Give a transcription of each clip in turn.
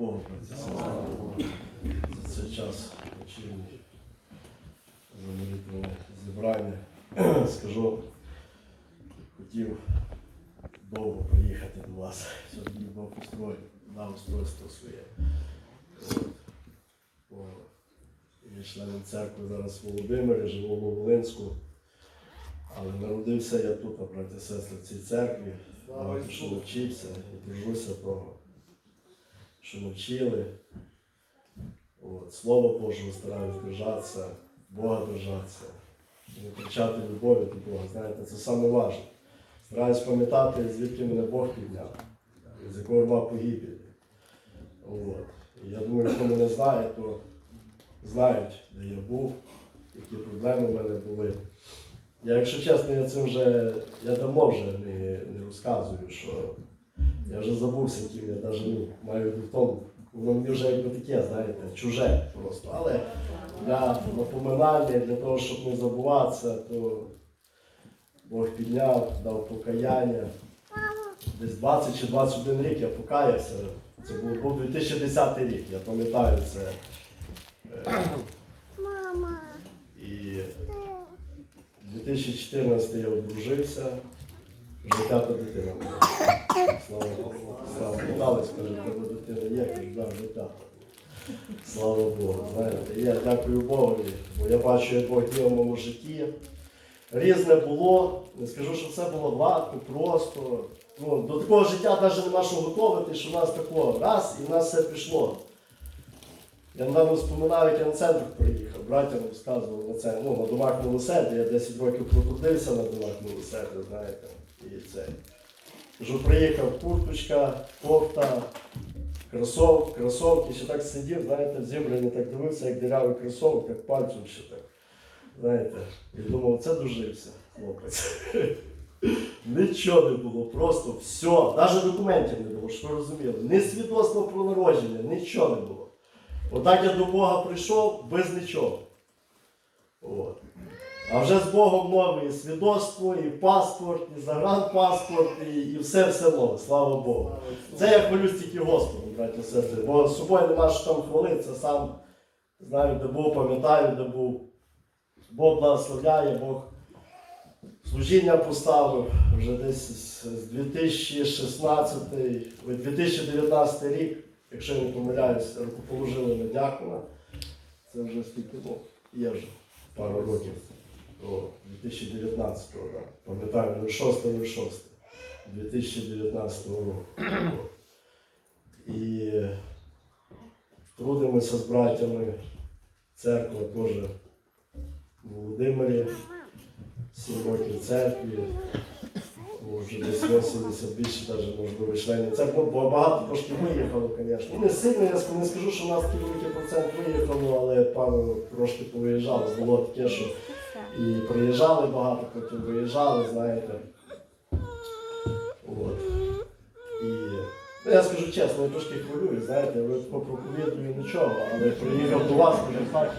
Богу, Богу за цей час вечірній, за молитвене зібрання. Скажу, хотів довго приїхати до вас. Сьогодні Бог устроїв, дав устройство своє. Я членом церкви зараз в Володимирі, живу в Волинську. Але народився я тут, а браті і сестри, в цій церкві. Багато що навчився і дружуся того, що навчили. От, Слово Божого стараюсь держатися, Бога держатися, не втрачати любові до Бога. Знаєте, це саме важливо. Стараюсь пам'ятати, звідки мене Бог підняв, з якого рва погибелі. От. Я думаю, хто мене знає, то знають, де я був, які проблеми в мене були. Я, якщо чесно, я це вже я давно вже не, не розказую, що я вже забувся, ким я навіть ну, маю в тому. Воно мені вже якби таке, знаєте, чуже просто. Але для напоминання, для того, щоб не забуватися, то Бог підняв, дав покаяння. Десь 20 чи 21 рік я покаявся. Це був, був 2010 рік, я пам'ятаю це. Мама. І 2014 я одружився, вже дитина. Слава Богу. Слава Богу. Знаєте, я дякую Богові, бо я бачу, як Бог діяв в моєму житті. Різне було, не скажу, що все було гладко, просто. Ну, до такого життя навіть нема що готувати, що в нас такого раз і в нас все пішло. Я недавно вспоминав, як я на центр приїхав, братям розказував на це, ну, на домах милосердя, я 10 років протрудився на домах милосердя, знаєте. І це. Кажу, приїхав курточка, кофта, кросов, кросовки, ще так сидів, знаєте, зібрані так дивився, як дірявий кросовок, як пальцем ще так. Знаєте, і думав, це дожився, хлопець. Нічого не було, просто все, навіть документів не було, що ви розуміли. Ні свідоцтва про народження, нічого не було. Отак я до Бога прийшов без нічого. От. А вже з Богом нове і свідоцтво, і паспорт, і загранпаспорт, і, і все все нове, слава Богу. Це я хвалюсь тільки Господу, браті сестри. Бо з собою нема що там хвалитися, сам знаю, де був, пам'ятаю, де був. Бог благословляє, Бог служіння поставив вже десь з з 2016, 2019 рік, якщо я не помиляюсь, рукоположили на дякона. Це вже скільки ну, є вже пару років. О, 2019-го, пам'ятаю, 06 06 2019 року. І трудимося з братями. Церква теж в Володимирі, 7 років церкві. Вже десь 80 більше навіть можливо членів церкви. Бо багато трошки виїхало, звісно. Ну, Не сильно, я не скажу, що у нас такий великий процент виїхало, але пару трошки повиїжджало. Було таке, що і приїжджали багато, потім виїжджали, знаєте. От. І ну, я скажу чесно, я трошки хвилюю, знаєте, ви тако проповідую нічого, але приїхав до вас, кажу, так,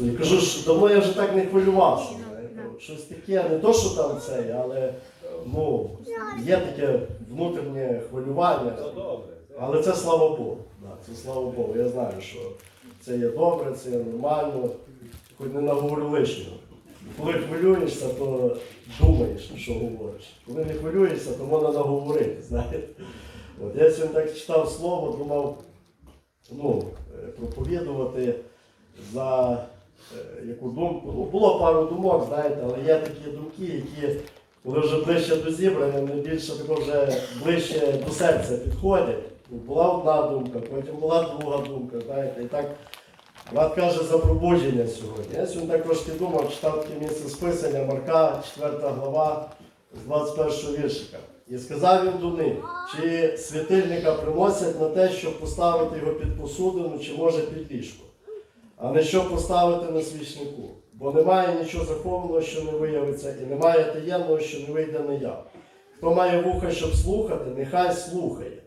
і кажу, що давно я вже так не хвилювався. знаєте. Щось таке, не то, що там це, але ну, є таке внутрішнє хвилювання. Але це слава Богу. Да, це слава Богу. Я знаю, що це є добре, це є нормально, хоч не наговорю лишнього. Коли хвилюєшся, то думаєш, що говориш. Коли не хвилюєшся, то можна наговорити. знаєте. От, я сьогодні так читав слово, думав ну, е, проповідувати за е, яку думку. Ну, було пару думок, знаєте, але є такі думки, які коли вже ближче до зібрання, вони більше тако вже ближче до серця підходять. Була одна думка, потім була друга думка, знаєте, і так Брат каже за пробудження сьогодні. Я сьогодні так трошки думав, читав таке місце списання Марка, 4 глава, з 21 віршика. І сказав він до них, чи світильника приносять на те, щоб поставити його під посудину, чи може під ліжко, а не щоб поставити на свічнику. Бо немає нічого захованого, що не виявиться, і немає таємного, що не вийде наяв. Хто має вуха, щоб слухати, нехай слухає.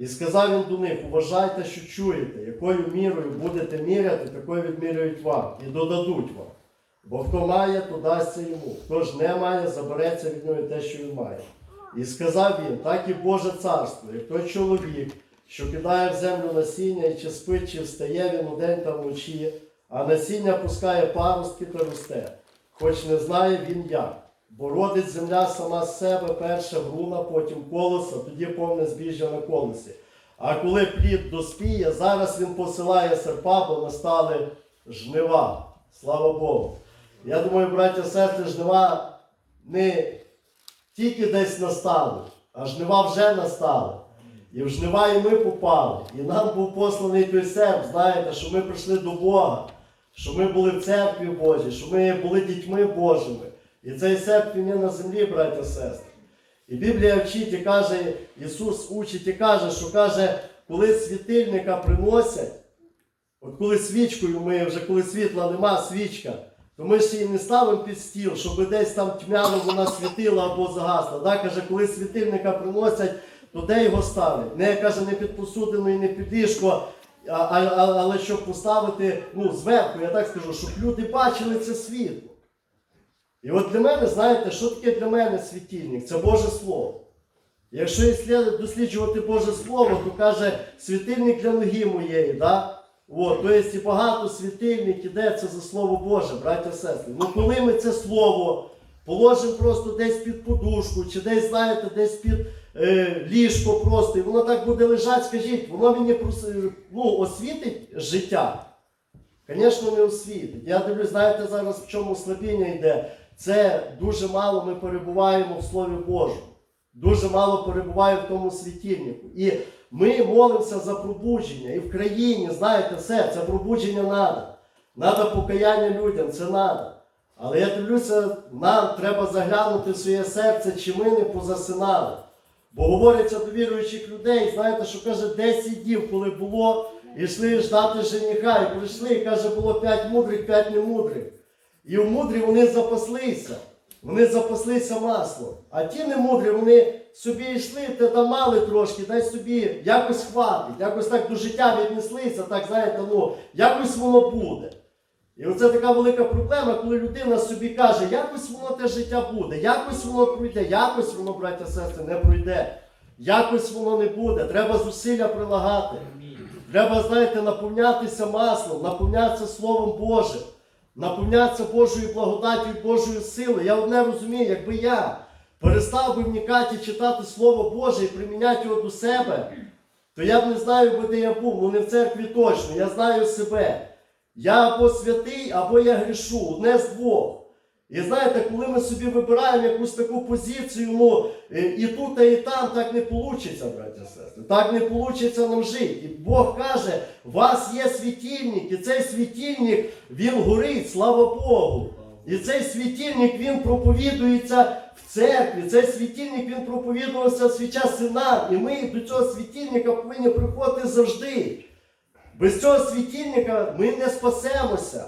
І сказав він до них: уважайте, що чуєте, якою мірою будете міряти, такою відміряють вам, і додадуть вам. Бо хто має, то дасться йому. Хто ж не має, забереться від нього те, що він має. І сказав він, так і Боже царство, як той чоловік, що кидає в землю насіння, і чи спить, чи встає він удень та вночі, а насіння пускає паростки та росте, хоч не знає він як. Бо родить земля сама з себе, перше груна, потім колоса, тоді повне збіжжя на колесі. А коли плід доспіє, зараз він посилає серпа, бо настали жнива. Слава Богу. Я думаю, браття сестри, жнива не тільки десь настали, а жнива вже настали. І в жнива і ми попали. І нам був посланий той серп, знаєте, що ми прийшли до Бога, що ми були в церкві Божій, що ми були дітьми Божими. І цей серп він на землі, браття сестри. І Біблія вчить і каже, Ісус учить і каже, що каже, коли світильника приносять, от коли свічкою ми, вже коли світла нема, свічка, то ми ж її не ставимо під стіл, щоб десь там тьмяно вона світила або загасла. Да? Каже, коли світильника приносять, то де його ставлять? Не каже, не під посудину і не під ліжко, а, а- але щоб поставити ну, зверху, я так скажу, щоб люди бачили це світло. І от для мене, знаєте, що таке для мене світильник? Це Боже Слово. Якщо досліджувати Боже Слово, то каже світильник для ноги моєї. Да? От, то є багато світильник іде це за Слово Боже, браття сестри. Ну коли ми це слово положимо просто десь під подушку, чи десь, знаєте, десь під е, ліжко просто, і воно так буде лежати, скажіть, воно мені ну, освітить життя. Звісно, не освітить. Я дивлюсь, знаєте, зараз в чому слабіння йде. Це дуже мало ми перебуваємо в Слові Божому. Дуже мало перебуває в тому світильнику. І ми молимося за пробудження. І в країні, знаєте, все, це пробудження треба. Надо покаяння людям, це треба. Але я дивлюся, нам треба заглянути в своє серце, чи ми не позасинали. Бо говориться до віруючих людей, знаєте, що каже, 10 днів, коли було, йшли ждати жениха, і прийшли, і каже, було 5 мудрих, 5 немудрих. І в мудрі вони запаслися. Вони запаслися маслом. А ті немудрі, вони собі йшли, та там мали трошки, дай собі якось хватить, якось так до життя віднеслися, так знаєте, ну, якось воно буде. І оце така велика проблема, коли людина собі каже, якось воно те життя буде, якось воно пройде, якось воно, браття сестри, не пройде. Якось воно не буде. Треба зусилля прилагати. Треба, знаєте, наповнятися маслом, наповнятися Словом Божим, наповнятися Божою благодаттю Божою силою. Я одне розумію, якби я перестав би вникати і читати Слово Боже і приміняти його до себе, то я б не знаю, де я був. Ну не в церкві точно, я знаю себе. Я або святий, або я грішу, одне з двох. І знаєте, коли ми собі вибираємо якусь таку позицію, ну е, і тут, і там так не вийде, браття сестри. Так не вийде нам жити. І Бог каже, у вас є світильник, і цей світильник, він горить, слава Богу. І цей світильник він проповідується в церкві. Цей світильник він проповідувався в свій час синам. І ми до цього світильника повинні приходити завжди. Без цього світильника ми не спасемося.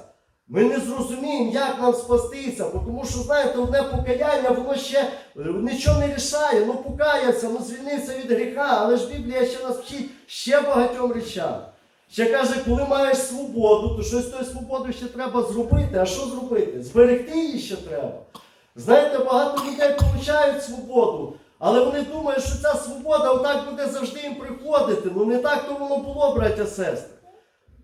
Ми не зрозуміємо, як нам спастися. Тому що, знаєте, одне покаяння, воно ще е, нічого не рішає. Ну покаявся, ну звільнився від гріха. Але ж Біблія ще нас вчить ще багатьом речам. Ще каже, коли маєш свободу, то щось з тою свободою ще треба зробити. А що зробити? Зберегти її ще треба. Знаєте, багато людей получають свободу, але вони думають, що ця свобода отак буде завжди їм приходити. Ну не так то воно було, браття сестри.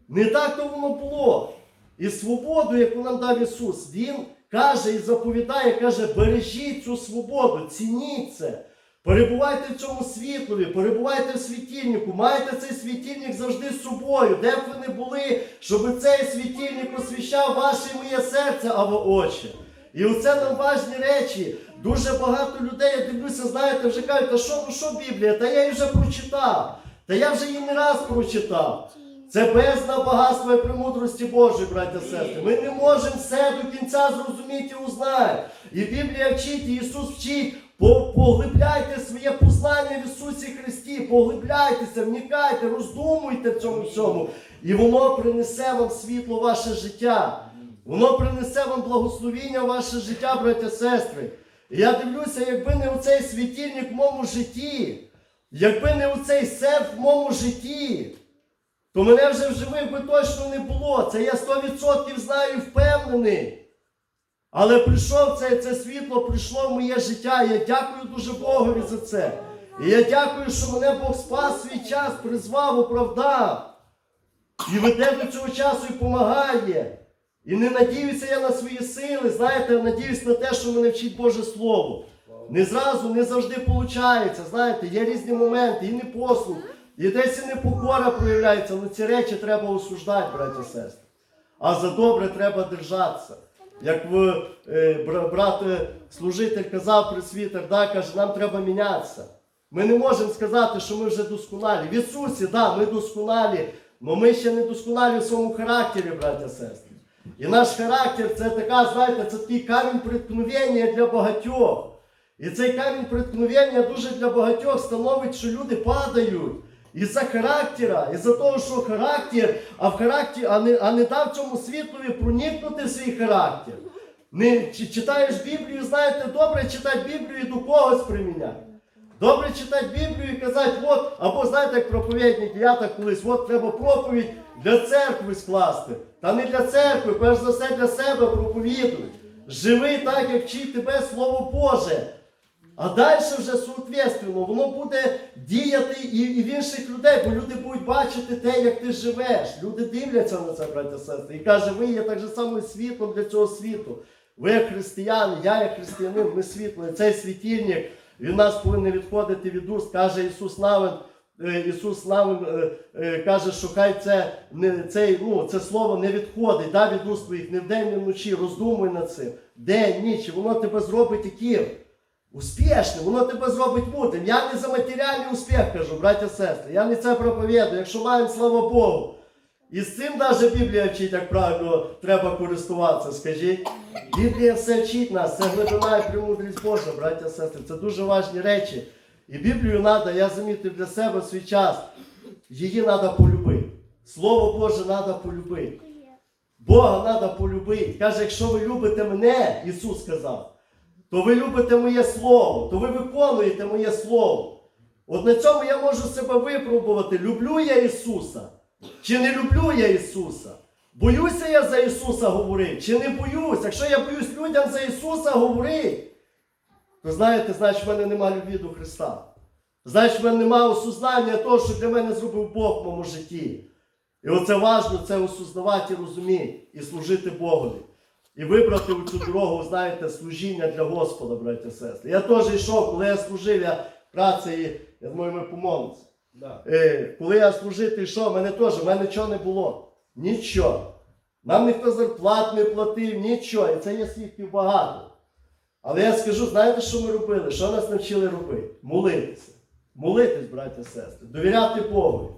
Не так то воно було. І свободу, яку нам дав Ісус, Він каже і заповідає, каже, бережіть цю свободу, цініть це. Перебувайте в цьому світлові, перебувайте в світильнику, майте цей світильник завжди з собою, де б ви не були, щоб цей світильник освіщав ваше і моє серце або очі. І оце нам важні речі. Дуже багато людей, я дивлюся, знаєте, вже кажуть, та що, ну що Біблія? Та я її вже прочитав. Та я вже її не раз прочитав. Це бездна багатства і премудрості Божої, браття сестри. Ми не можемо все до кінця зрозуміти і узнати. І Біблія вчить, і Ісус вчить. Поглибляйте своє познання в Ісусі Христі, поглибляйтеся, вникайте, роздумуйте в цьому всьому. І воно принесе вам світло ваше життя. Воно принесе вам благословіння ваше життя, браття сестри. І я дивлюся, якби не оцей світильник в моєму житті, якби не оцей серп в моєму житті, то мене вже в живих би точно не було. Це я 100% знаю впевнений. Але прийшов це, це світло, прийшло в моє життя. Я дякую дуже Богові за це. І я дякую, що мене Бог спас свій час, призвав, оправдав. І веде до цього часу і допомагає. І не надіюся я на свої сили, знаєте, а надіюсь на те, що мене вчить Боже Слово. Не зразу, не завжди виходить. Знаєте, є різні моменти, і непослух, і і непокора проявляється, але ці речі треба осуждати, браті і сестри. А за добре треба держатися. Як в, е, брат е, служитель казав присвітер, да, каже, нам треба мінятися. Ми не можемо сказати, що ми вже досконалі. В Ісусі, да, ми досконалі, але ми ще не досконалі в своєму характері, браття сестри. І наш характер це така, знаєте, це такий камінь преткновення для багатьох. І цей камінь преткновення дуже для багатьох становить, що люди падають. Із-за характера, із-за того, що характер, а в характері, а не, а не дав цьому світлові проникнути в свій характер. Не чи- читаєш Біблію, знаєте, добре читати Біблію і до когось приміняти. Добре читати Біблію і казати, от, або знаєте, як проповідник, я так колись, от треба проповідь для церкви скласти. Та не для церкви, перш за все для себе проповідуй. Живи так, як вчить тебе Слово Боже. А далі вже соответственно, воно буде діяти і, і в інших людей, бо люди будуть бачити те, як ти живеш. Люди дивляться на це, браття сестри, і каже, ви є так же само світлом для цього світу. Ви як християни, я як християнин, ми світло. І цей світильник, він нас повинен відходити від уст, каже Ісус Навин. е, Ісус Навин е, е, каже, що хай це, цей, ну, це слово не відходить да, від уст твоїх, не вдень, не вночі, роздумуй над цим. День, ніч, воно тебе зробить яким? Успішним, воно тебе зробить мудрим. Я не за матеріальний успіх кажу, браття сестри. Я не це проповідую. Якщо маємо, слава Богу. І з цим навіть Біблія вчить, як правильно треба користуватися, скажіть. Біблія все вчить нас, це глибина і премудрість Божа, браття сестри. Це дуже важні речі. І Біблію треба, я замітив для себе свій час, її треба полюбити. Слово Боже треба полюбити. Бога треба полюбити. Каже, якщо ви любите мене, Ісус сказав, то ви любите моє Слово, то ви виконуєте моє Слово. От на цьому я можу себе випробувати. Люблю я Ісуса, чи не люблю я Ісуса? Боюся я за Ісуса говорити, чи не боюсь? Якщо я боюсь людям за Ісуса говорити, то знаєте, значить в мене немає любві до Христа. Значить, в мене немає осознання того, що для мене зробив Бог в моєму житті. І оце важливо це осознавати і розуміти, і служити Богові. І вибрати у цю дорогу, знаєте, служіння для Господа, браття і сестри. Я теж йшов, коли я служив, я працею, я думаю, ми помолимося. Да. Е, коли я служити йшов, мене теж, в мене нічого не було. Нічого. Нам ніхто зарплат не платив, нічого. І це є свідків багато. Але я скажу, знаєте, що ми робили? Що нас навчили робити? Молитися. Молитись, браття і сестри, довіряти Богу.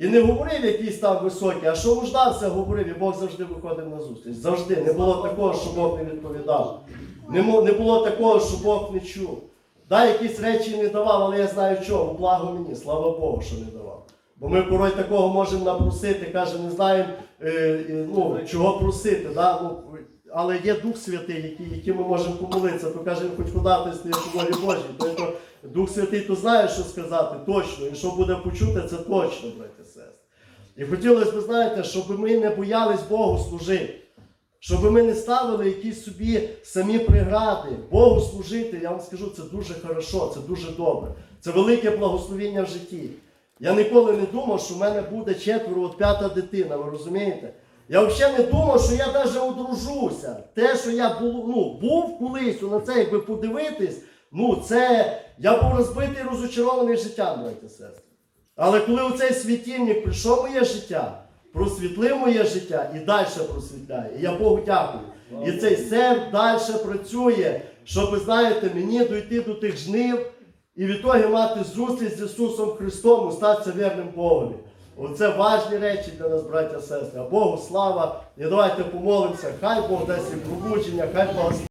І не говорив якийсь там високий, а що нуждався, говорив, і Бог завжди виходив на зустріч. Завжди. Не було такого, що Бог не відповідав. Не, не було такого, що Бог не чув. Да, якісь речі не давав, але я знаю чому. Благо мені, слава Богу, що не давав. Бо ми порой такого можемо напросити, каже, не знаємо, е, е, ну, чого просити. Да? Ну, але є Дух Святий, який, яким ми можемо помолитися, то каже, хоч ходатайствує по волі Божій. Тобто Дух Святий то знає, що сказати точно, і що буде почути, це точно, браті і сестри. І хотілося б, знаєте, щоб ми не боялись Богу служити. Щоб ми не ставили якісь собі самі прегради. Богу служити, я вам скажу, це дуже хорошо, це дуже добре. Це велике благословіння в житті. Я ніколи не думав, що в мене буде четверо, от п'ята дитина, ви розумієте? Я взагалі не думав, що я навіть одружуся. Те, що я був, ну, був колись, на це, якби подивитись, ну це я був розбитий, розочарований життям, браті сестри. Але коли оцей світильник прийшов моє життя, просвітлив моє життя і далі просвітляє. І я Богу дякую. І цей серп далі працює, щоб, знаєте, мені дойти до тих жнив і відтоді мати зустріч з Ісусом Христом, і статися вірним Богові. Оце важні речі для нас, браття і сестри. Богу слава. І давайте помолимося. Хай Бог дасть їм пробудження, хай благословить.